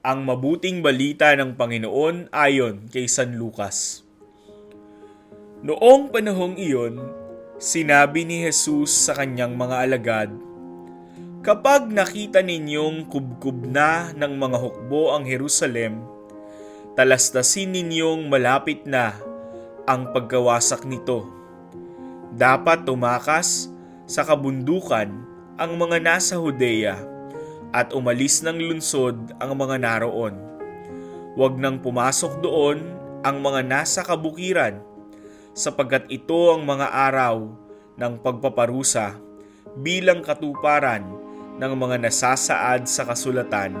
Ang mabuting balita ng Panginoon ayon kay San Lucas. Noong panahong iyon, sinabi ni Jesus sa kanyang mga alagad, Kapag nakita ninyong kubkub na ng mga hukbo ang Jerusalem, talastasin ninyong malapit na ang pagkawasak nito. Dapat tumakas sa kabundukan ang mga nasa Judea at umalis ng lunsod ang mga naroon. Huwag nang pumasok doon ang mga nasa kabukiran, sapagkat ito ang mga araw ng pagpaparusa bilang katuparan ng mga nasasaad sa kasulatan.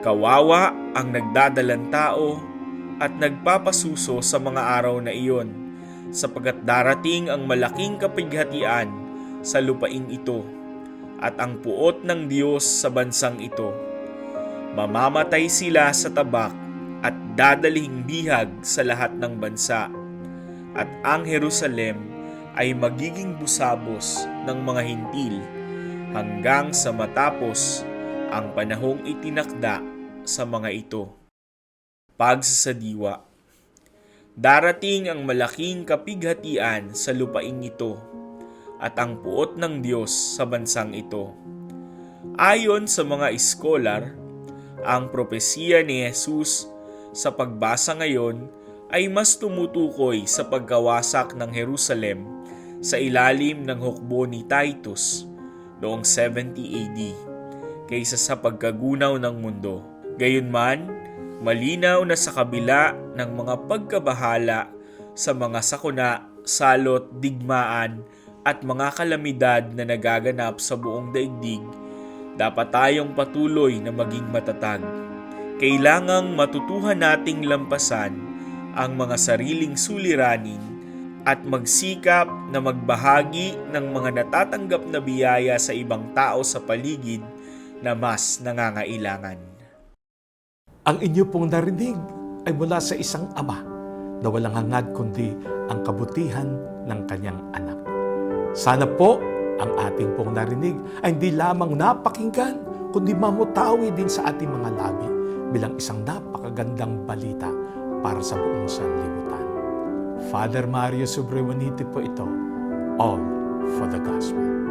Kawawa ang nagdadalang tao at nagpapasuso sa mga araw na iyon, sapagkat darating ang malaking kapighatian sa lupaing ito at ang puot ng Diyos sa bansang ito. Mamamatay sila sa tabak at dadalhing bihag sa lahat ng bansa. At ang Jerusalem ay magiging busabos ng mga hintil hanggang sa matapos ang panahong itinakda sa mga ito. Pagsasadiwa Darating ang malaking kapighatian sa lupaing ito at ang puot ng Diyos sa bansang ito. Ayon sa mga iskolar, ang propesiya ni Jesus sa pagbasa ngayon ay mas tumutukoy sa pagkawasak ng Jerusalem sa ilalim ng hukbo ni Titus noong 70 AD kaysa sa pagkagunaw ng mundo. Gayunman, malinaw na sa kabila ng mga pagkabahala sa mga sakuna, salot, digmaan, at mga kalamidad na nagaganap sa buong daigdig, dapat tayong patuloy na maging matatag. Kailangang matutuhan nating lampasan ang mga sariling suliranin at magsikap na magbahagi ng mga natatanggap na biyaya sa ibang tao sa paligid na mas nangangailangan. Ang inyo pong narinig ay mula sa isang ama na walang hangad kundi ang kabutihan ng kanyang anak. Sana po ang ating pong narinig ay hindi lamang napakinggan, kundi mamutawi din sa ating mga labi bilang isang napakagandang balita para sa buong sanlibutan. Father Mario Sobrewaniti po ito, All for the Gospel.